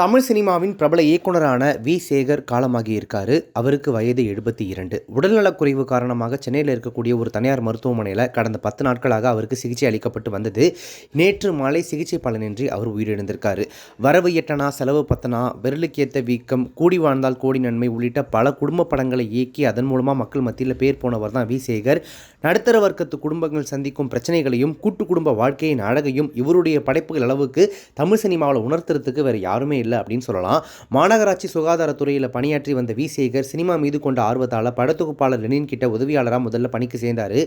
தமிழ் சினிமாவின் பிரபல இயக்குனரான வி. சேகர் காலமாகி இருக்காரு அவருக்கு வயது எழுபத்தி இரண்டு. உடல்நலக்குறைவு காரணமாக சென்னையில் இருக்கக்கூடிய ஒரு தனியார் மருத்துவமனையில் கடந்த பத்து நாட்களாக அவருக்கு சிகிச்சை அளிக்கப்பட்டு வந்தது. நேற்று மாலை சிகிச்சை பலனின்றி அவர் உயிரிழந்திருக்காரு. வரவு எட்டனா செலவு பத்தனா விரலுக்கேத்த வீக்கம் கூடி வாழ்ந்தால் கோடி நன்மை உள்ளிட்ட பல குடும்ப படங்களை இயக்கி அதன் மூலமாக மக்கள் மத்தியில் பேர் போனவர் தான் வி. சேகர். நடுத்தர வர்க்கத்து குடும்பங்கள் சந்திக்கும் பிரச்சனைகளையும் கூட்டு குடும்ப வாழ்க்கையின் அழகையும் இவருடைய படைப்புகள் அளவுக்கு தமிழ் சினிமாவில் உணர்த்துறதுக்கு வேறு யாருமே இல்லை அப்படின்னு சொல்லலாம். மாநகராட்சி சுகாதாரத்துறையில் பணியாற்றி வந்த வி. சேகர் சினிமா மீது கொண்ட ஆர்வத்தால் படத்தொகுப்பாளர் லெனின் கிட்ட உதவியாளராக முதல்ல பணிக்கு சேர்ந்தார்.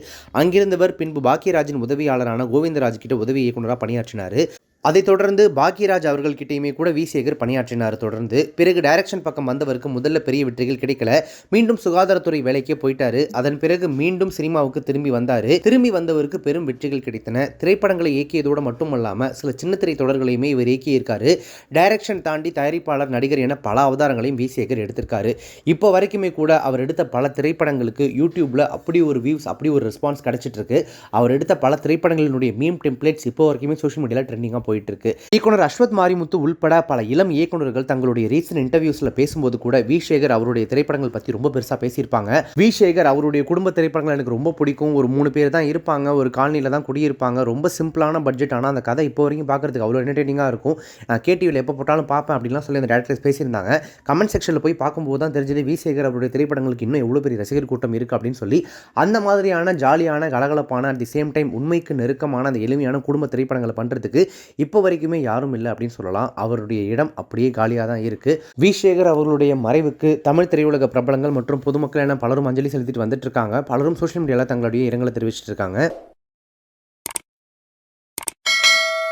அங்கிருந்தவர் பின்பு பாக்கியராஜின் உதவியாளரான கோவிந்தராஜ் கிட்ட உதவி இயக்குனராக பணியாற்றினார். அதைத் தொடர்ந்து பாக்கியராஜ் அவர்கள்கிட்டயுமே கூட வி. சேகர் பணியாற்றினார். தொடர்ந்து பிறகு டைரக்ஷன் பக்கம் வந்தவருக்கு முதல்ல பெரிய வெற்றிகள் கிடைக்கல. மீண்டும் சுகாதாரத்துறை வேலைக்கே போயிட்டாரு. அதன் பிறகு மீண்டும் சினிமாவுக்கு திரும்பி வந்தாரு. திரும்பி வந்தவருக்கு பெரும் வெற்றிகள் கிடைத்தன. திரைப்படங்களை இயக்கியதோடு மட்டுமல்லாமல் சில சின்ன திரை தொடர்களையுமே இவர் இயக்கியிருக்காரு. டைரக்ஷன் தாண்டி தயாரிப்பாளர் நடிகர் என பல அவதாரங்களையும் வி. சேகர் எடுத்திருக்காரு. இப்போ வரைக்குமே கூட அவர் எடுத்த பல திரைப்படங்களுக்கு யூடியூப்ல அப்படி ஒரு வியூஸ் அப்படி ஒரு ரெஸ்பான்ஸ் கிடைச்சிட்டு இருக்கு. அவர் எடுத்த பல திரைப்படங்களினுடைய மீம் டெம்ப்ளேட்ஸ் இப்போ வரைக்குமே சோஷியல் மீடியாவில் ட்ரெண்டிங்காக போயிட்டுருக்கு. இயக்குனர் அஸ்வத் மாரிமுத்து உள்பட பல இளம் இயக்குனர்கள் தங்களுடைய ரீசன்ட் இன்டர்வியூஸில் பேசும்போது கூட வி. சேகர் அவருடைய திரைப்படங்கள் பற்றி ரொம்ப பெருசாக பேசியிருப்பாங்க. வி. சேகர் அவருடைய குடும்ப திரைப்படங்கள் எனக்கு ரொம்ப பிடிக்கும். ஒரு மூணு பேர் தான் இருப்பாங்க. ஒரு காலனியில் தான் குடியிருப்பாங்க. ரொம்ப சிம்பிளான பட்ஜெட் ஆனால் அந்த கதை இப்போ வரைக்கும் பார்க்கறதுக்கு அவ்வளோ என்டர்டெய்னிங்காக இருக்கும். நான் கேடிவியில் எப்போ போட்டாலும் பார்ப்பேன் அப்படின்லாம் சொல்லி அந்த டேரக்டர்ஸ் பேசியிருந்தாங்க. கமெண்ட் செக்ஷனில் போய் பார்க்கும்போது தான் தெரிஞ்சது வி. சேகர் அவருடைய திரைப்படங்களுக்கு இன்னும் எவ்வளோ பெரிய ரசிகர் கூட்டம் இருக்குது அப்படின்னு சொல்லி அந்த மாதிரியான ஜாலியான கலகலப்பான அட் தி சேம் டைம் உண்மைக்கு நெருக்கமான அந்த எளிமையான குடும்ப திரைப்படங்களை பண்ணுறதுக்கு இப்போ வரைக்குமே யாரும் இல்லை அப்படின்னு சொல்லலாம். அவருடைய இடம் அப்படியே காலியாக தான் இருக்குது வி சேகர் அவர்களுடைய மறைவுக்கு தமிழ் திரையுலக பிரபலங்கள் மற்றும் பொதுமக்கள் என பலரும் அஞ்சலி செலுத்திட்டு வந்துட்டு இருக்காங்க. பலரும் சோஷியல் மீடியாவில் தங்களுடைய இரங்கலை தெரிவிச்சிட்டு இருக்காங்க.